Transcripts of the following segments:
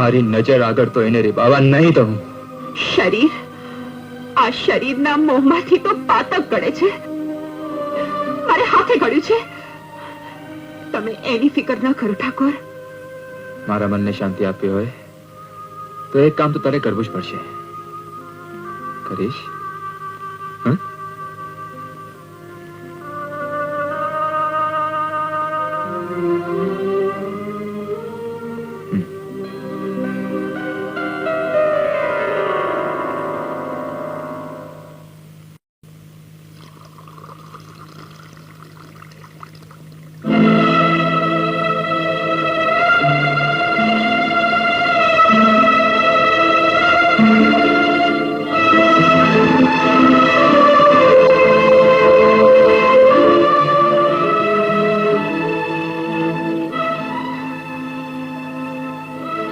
મારી નજર આગળ તો એને રીબાવા નહીં દઉં. શરીર? આ શરીરના મોહમાંથી તો પાતક ગળે છે. મારે હાથે ગળ્યું છે. તમે એની ફિકર ન કરો ઠાકોર. મારા મનને શાંતિ આપવી હોય તો એક કામ તો તારે કરવું જ પડશે. કરીશ?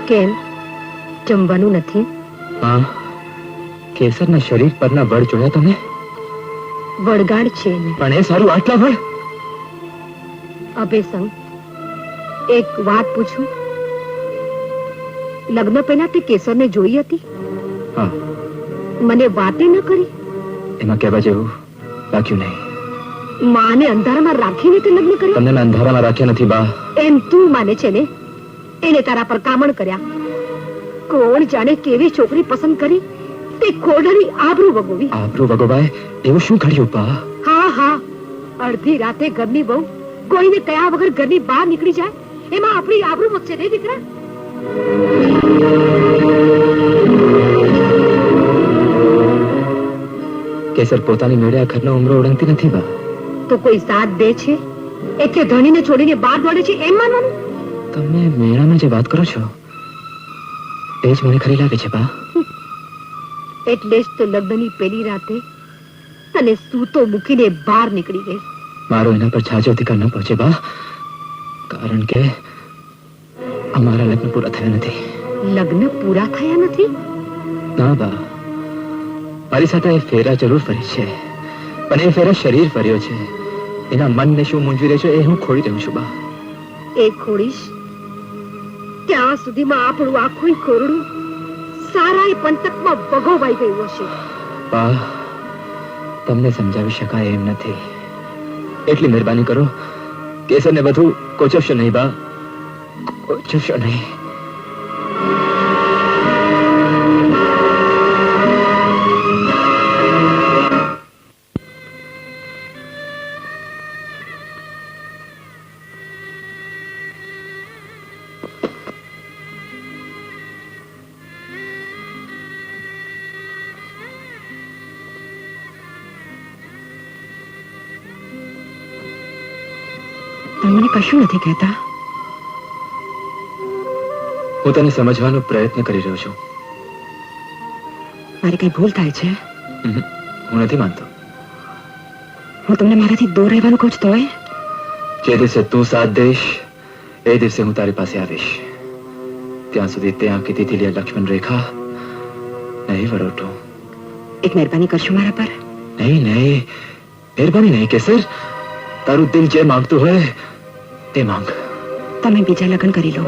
કેમ? જમવાનું નથી? હા? કેસરના શરીર પરના વડ જોયા તમે? વડગાડ છે પણ એ સારું આટલા વળ અભેસંગ એક વાત પૂછું? લગ્ન પહેલા તે કેસરને જોઈ હતી? હા. મને વાતે ન કરી? એમાં કહેવા જેવું રાખ્યું નહીં. માને અંધારામાં રાખીને તે લગ્ન કર્યું? તમને અંધારામાં રાખ્યા નથી બા. એમ તું માને છે ને? એને તારા પર કામણ કર્યા. કોણ જાણે કેવી છોકરી પસંદ કરી? તે ખોડરી આબરૂ વગોવી. આબરૂ વગોવાય? એવું શું ઘડ્યું બા? હા હા. અડધી રાતે ઘરની બહુ કોઈને કયા વગર ઘરની બહાર નીકળી જાય? એમાં આપણી આબરૂ વધશે નહીં દીકરા? કેસર પોતાની મેળ્યા ઘરનો ઉમરો ઓળંગતી નથી બા. તો કોઈ સાથ દે છે? એટલે ધણીને છોડીને બહાર દોડે છે? એમ માનવાનું? તમે મેળામાં જે વાત કરો છો એ જ મને ખરી લાગે છે બા. એટલે જ તો લગ્નની પેલી રાતે તને સૂતો મૂકીને બહાર નીકળી ગઈ. મારો એના પર છાજો અધિકાર ન પહોંચે બા. કારણ કે અમારા લગ્ન પૂરા થયા નથી. લગ્ન પૂરા થયા નથી? ના બા. મારી સાથે એ ફેરા જરૂર ફરી છે. પણ એ ફેરા શરીર ફર્યો છે. એના મનને શું મૂંઝવી રહ્યો છે એ હું ખોડી દઉં છું બા. એ ખોડીશ? ત્યાં સુધીમાં આપણું આખું કોરડું સારાય પંથકમાં ભગોવાઈ ગયું હશે. બા, તમને સમજાવી શકાય એમ નથી. એટલી મહેરબાની કરો. કેસરને બધું કોચવશો નહીં, બા. કોચવશો નહીં. મને કશું નથી કહેતા. હું તને સમજવાનો પ્રયત્ન કરી રહ્યો છું. મારી કઈ ભૂલ થાય છે? હું નથી માનતો. હું તમને મારાથી દૂર રહેવાનું કહું છું તોય? જે દિવસે તું સાથ દઈશ એ દિવસે હું તારી પાસે આવીશ. ત્યાં સુધી ત્યાં કીધી દિલિયા લક્ષ્મણ રેખા નહીં વડોટો એક મહેરબાની કરશો મારા પર? નહીં નહીં. મહેરબાની નહીં કેસર. તારું દિલ જે માંગતું હોય તે માંગ. તમે બીજા લગ્ન કરી લો.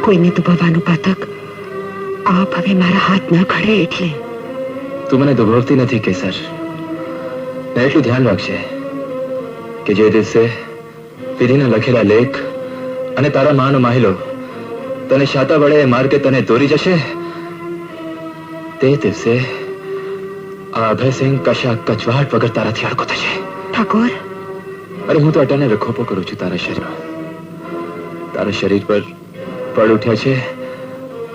કોઈને દુભાવવાનું પાતક? આપ હવે મારા હાથ ન ખડે એટલે. તું મને દુભવતી નથી કેસર. એટલું ધ્યાન રાખશે કે જે દિવસે પીરીના લખેલા લેખ અને તારા માનો માહિલો તને શાતા વડે માર્ગે તને દોરી જશે તે દિવસે આ અભયસિંહ કશા કચવાટ વગર તારાથી અડકો થશે ઠાકોર અરે હું તો અટાને રખોપો કરું છું તારા શરીરમાં તારા શરીર પર પડ ઉઠ્યા છે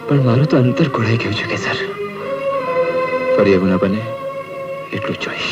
પણ મારું તો અંતર ઘોળાઈ ગયું છે કેસર ફરી એવું ના બને એટલું જોઈશ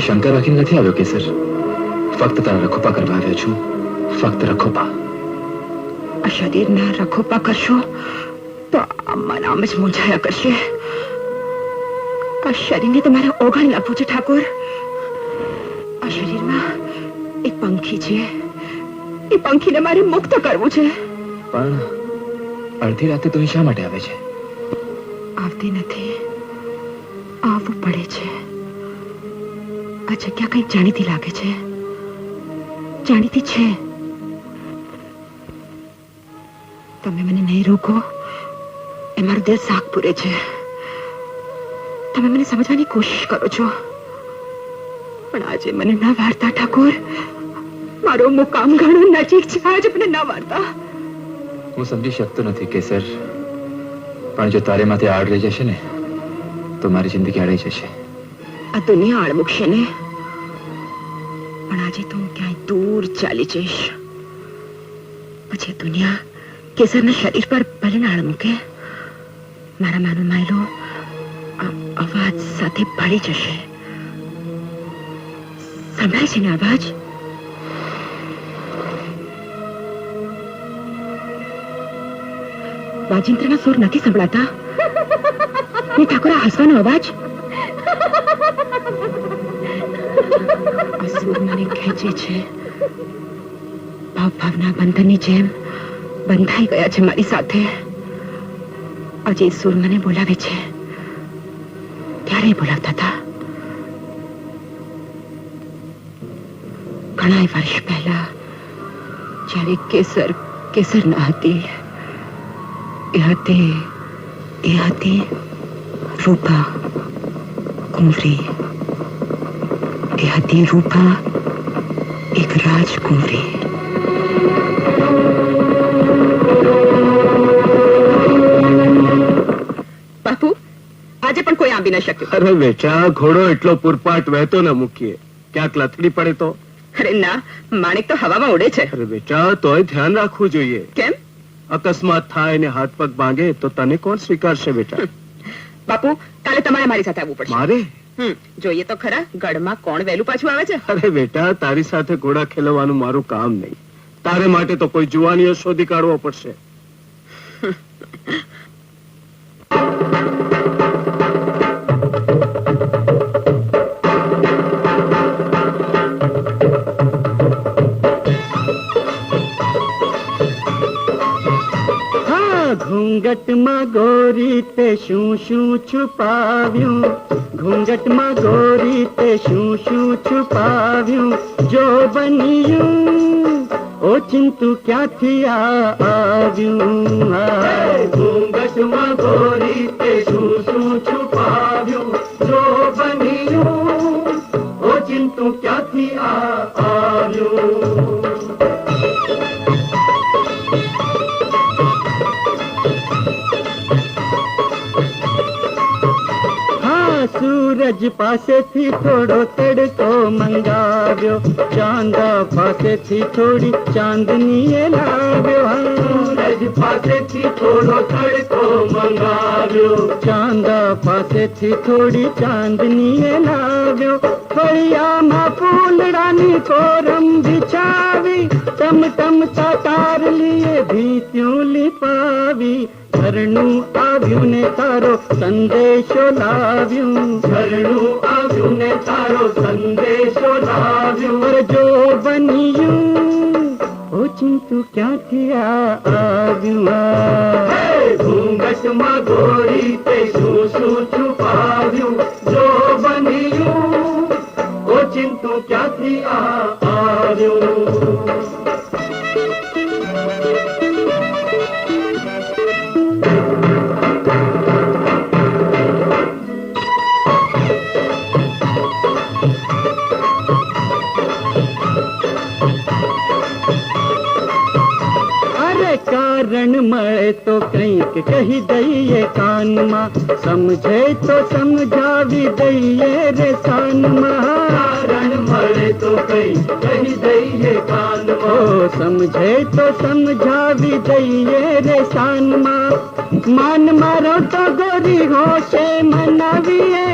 કોઈ શંકા રાખીને નથી આવ્યો કેસર? ફક્ત તારા રખોપા કરવા આવ્યો છું. ફક્ત રખોપા. આ શરીરના રખોપા કરશો તો આ નામ જ મૂંઝાયા કરશે. આ શરીરને તમારે ઓગાળી નાખવું છે ઠાકોર. આ શરીરમાં એક પંખી છે. એ પંખીને મારે મુક્ત કરવું છે. પણ અડધી રાતે તો શા માટે આવે છે? આવતી નથી. આવવું પડે છે. આ જગ્યા કંઈક જાણીતી લાગે છે. જાણીતી છે. તમે મને નહીં રોકો. એ મારું દિલ શાક પૂરે છે. તમે મને સમજવાની કોશિશ કરો છો. પણ આજે મને ના વાર્તા, ઠાકોર. મારો મુકામ ઘણો નજીક છે. આજે મને ના વાર્તા. હું સમજી શકતો નથી કેસર પણ જો તારે માથે આડ રહી જશે ને, તો મારી જિંદગી અડાઈ જશે. આ દુનિયા આળ મૂકશે ને? પણ આજે તો હું ક્યાંય દૂર ચાલી જઈશ. પછી દુનિયા કેસરના શરીર પર ભલે આળ મૂકે મારા માનો માયલો અવાજ સાથે ભળી જશે. સંભળાય છે ને અવાજ? વાજિંત્રના સુર નથી સંભળાતા? ને ઠાકોર હસવાનો અવાજ? આ મને ખેંચે છે. ભાવ ભાવના બંધનની જેમ બંધાઈ ગયા છે મારી સાથે. આજે સુર મને બોલાવે છે. ક્યારે બોલાવતા હતા? ઘણા વર્ષ પહેલા જ્યારે કેસર કેસર ન હતી, એ હતી એ હતી રૂપા કુંવરી. એ હતી રૂપા એક રાજકુંવરી બાપુ આજે પણ કોઈ આંબી ન શક્યું અરે વેચા ઘોડો એટલો પૂરપાટ વહેતો ન મૂકીએ ક્યાંક લથડી પડે તો અરે ના માણેક તો હવામાં ઉડે છે અરે બેટા તોય ધ્યાન રાખવું જોઈએ કેમ અકસ્માત થાય ને હાથ પગ ભાંગે તો તને કોણ સ્વીકારશે બેટા બાપુ કાલે તમારે મારી સાથે આવવું પડશે મારે જોઈએ તો ખરા ગઢમાં કોણ વહેલું પાછું આવે છે? અરે બેટા, તારી સાથે ઘોડા ખેલવાનું મારું કામ નહીં. તારે માટે તો કોઈ જુવાનીઓ શોધી કાઢવો પડશે. ઘૂંઘટમાં ગોરી તે શું શું છુપાવ્યું? ઘૂંઘટમાં ગોરી તે શું શું છુપાવ્યું? જો બન્યું ઓ ચિંતુ ક્યાંથી આવ્યું? ઘૂંઘટમાં ગોરી તે શું શું છુપાવ્યું? જો બન્યું ઓ ચિંતુ ક્યાંથી આવ્યું? સૂરજ પાસેથી થોડો તડકો મંગાવ્યો. ચાંદા પાસેથી થોડી ચાંદની લાવ્યો. સૂરજ પાસેથી થોડો તડકો મંગાવ્યો. ચાંદા પાસેથી થોડી ચાંદની લાવ્યો. ફળિયામાં ફૂલડાની કોરમ બિછાવી ટમ ટમતા તારલીએ ભીત્યું લીપાવી. ઘરનું આવ્યું ને તારો સંદેશો લાવ્યું. ઘરનું આવ્યું ને તારો સંદેશો લાવ્યું. પર જો બન્યું ઓ ચિંતુ ક્યાંથી આવ્યું? ઘૂંઘટમાં ગોળી તે શું શું છુપાવ્યું? જો બન્યું ઓ ચિંતુ ક્યાંથી આવ્યું? કારણ મળે તો કંઈક કહી દઈએ કાનમાં. સમજે તો સમજાવી દઈએ રે કાનમાં કારણ મળે તો કંઈક કહી દઈએ કાનમાં. સમજે તો સમજાવી દઈએ રે સાનમાં. માન મારો તો ગોરી હોશે મનાવીએ.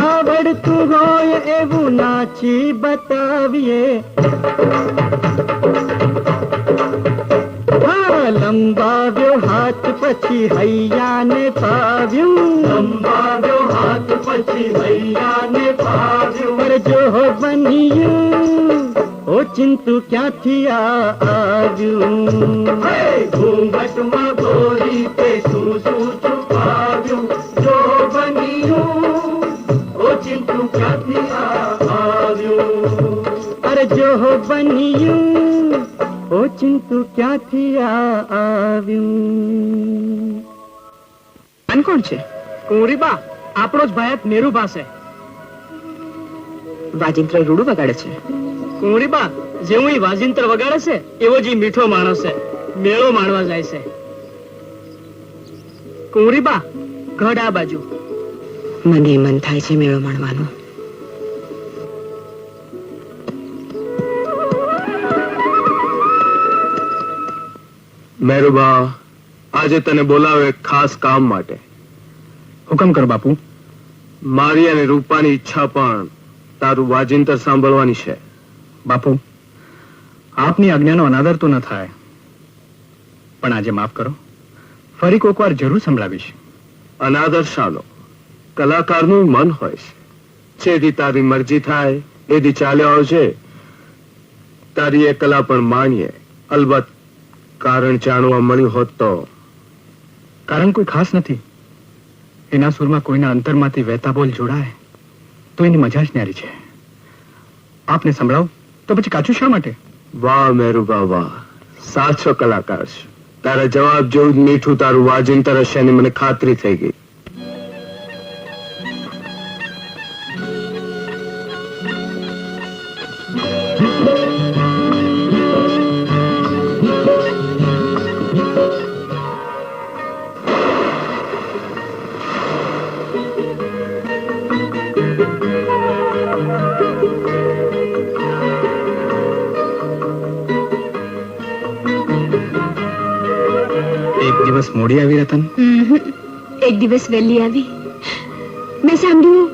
આવડતું હોય એવું નાચી બતાવીએ. લંબાવ્યો હાથ પછી હૈયાને પાવ્યું લંબાવ્યો હાથ પછી હૈયાને પાવ્યું પર જો બન્યું ઓ ચિંતુ ક્યાંથી આવ્યું ઘૂંઘટમાં ગોરી તે શું શું છુપાવ્યું જો બન્યું ઓ ચિંતુ ક્યાંથી આવ્યું અરે જો બન્યું ઓ ક્યાંથી આવ્યું? અન કોણ છે? કુંવરીબા આપણો જ ભાયત મેરુ પાસે વાજિંત્ર રૂડું વગાડે છે. કુંવરીબા જેવું ઈ વાજિંત્ર વગાડે છે એવો જ ઈ મીઠો માણસ છે. મેળો માણવા જાય છે. કુંવરીબા ઘડ આ બાજુ. મને મન થાય છે મેળો માણવાનું. મેરુબા આજે તને બોલાવે ખાસ કામ માટે. હુકમ કર બાપુ. મારી અને રૂપાની ઈચ્છા પણ તારું વાજિંતર સાંભળવાની છે. બાપુ આપની આજ્ઞાનો અનાદર તો ન થાય. પણ આજે માફ કરો. ફરી કોક વાર જરૂર સંભળાવીશ. અનાદર શાનો. કલાકારનું મન હોય છે. જેથી તારી મરજી થાય એથી ચાલ્યો આવજે. તારી એ કલા પણ માણીએ. અલબત્ત કારણ જાણવા મળ્યું હોત તો? કારણ કોઈ ખાસ નથી. એના સુરમાં કોઈના અંતરમાંથી વહેતા બોલ જોડાય તો એની મજા જ ન્યારી છે. આપને સંભળાવ? તો પછી કાચું શા માટે? વાહ મેરુબા વાહ સાચો કલાકાર છે. તારા જવાબ જેવું મીઠું તારું વાજિંતર હશે મને ખાતરી થઈ ગઈ. એક દિવસ વહેલી આવી મેં સાંભળ્યું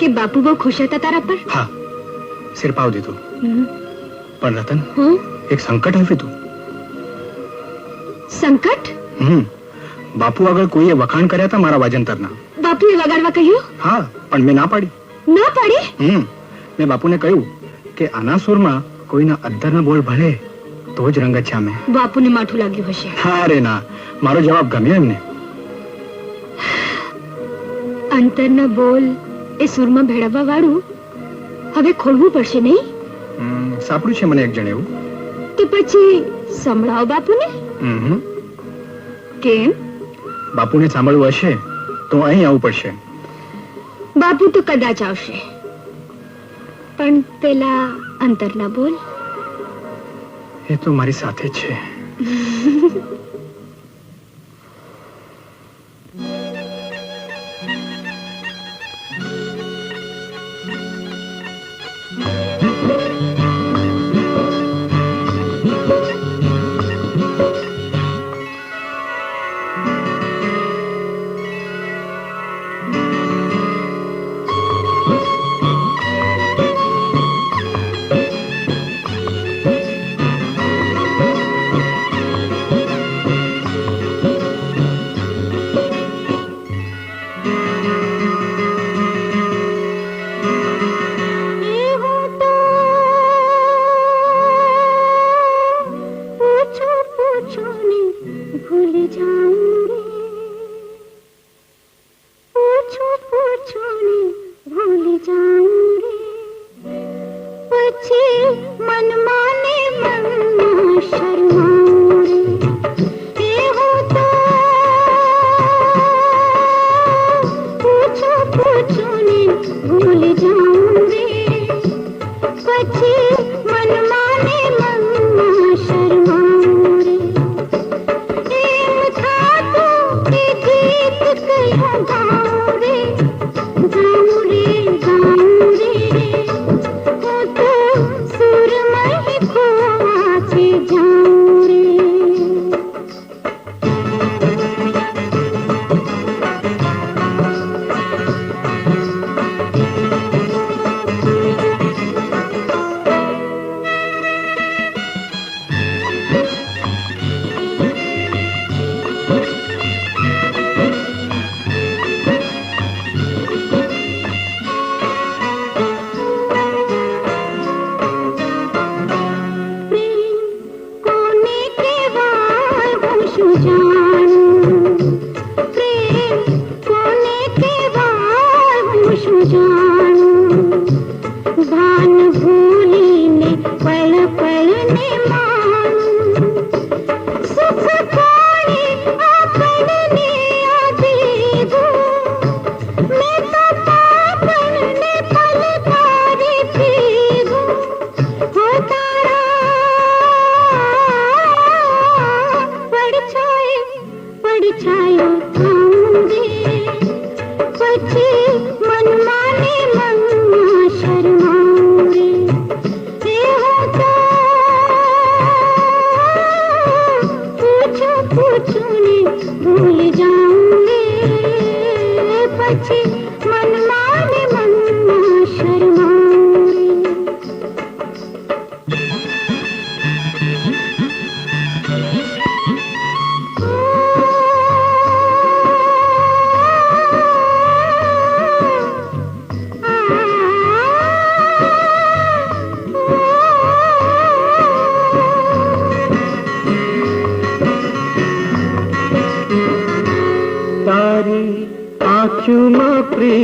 કે બાપુ બહુ ખુશ હતા તારા પર હા સિરપાવ દીધું પણ રતન એક સંકટ આવ્યું હતું સંકટ હમ બાપુ આગળ કોઈએ વખાણ કર્યા હતા મારા વાજંતરના બાપુએ વગાડવા કહ્યું હા પણ મેં ના પાડી ના પાડી હમ મેં બાપુને કહ્યું કે આના સુરમાં કોઈના અદ્ધરના બોલ ભળે તો જ રંગત છે અમે બાપુને માઠું લાગ્યું હશે હા રે ના મારો જવાબ ગમ્યો એમને અંતરના બોલ એ સુરમાં ભેળવવા વાળું? હવે ખોલવું પડશે નહીં? સાંભળ્યું છે મને એક જણ એવું. તો પછી સંભળાવો બાપુને? કેમ? બાપુને સાંભળવું હશે તો અહીં આવવું પડશે. બાપુ તો કદાચ આવશે. પણ પેલા અંતરના બોલ. એ તો મારી સાથે છે.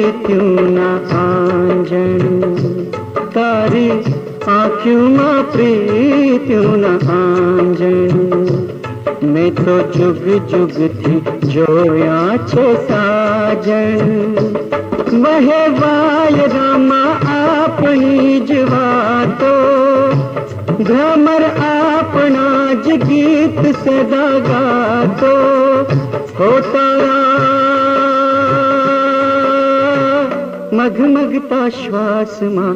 આંખોમાં પ્રીત્યુના આંજણ તારી આંખોમાં પ્રીત્યુના આંજણ મેં તો જુગ જુગથી જોયા છે સાજણ વહેવાય રામા આપણી જ વાતો ભ્રમર આપણા જ ગીત સદા ગાતો હો તારા मघमगता श्वासरे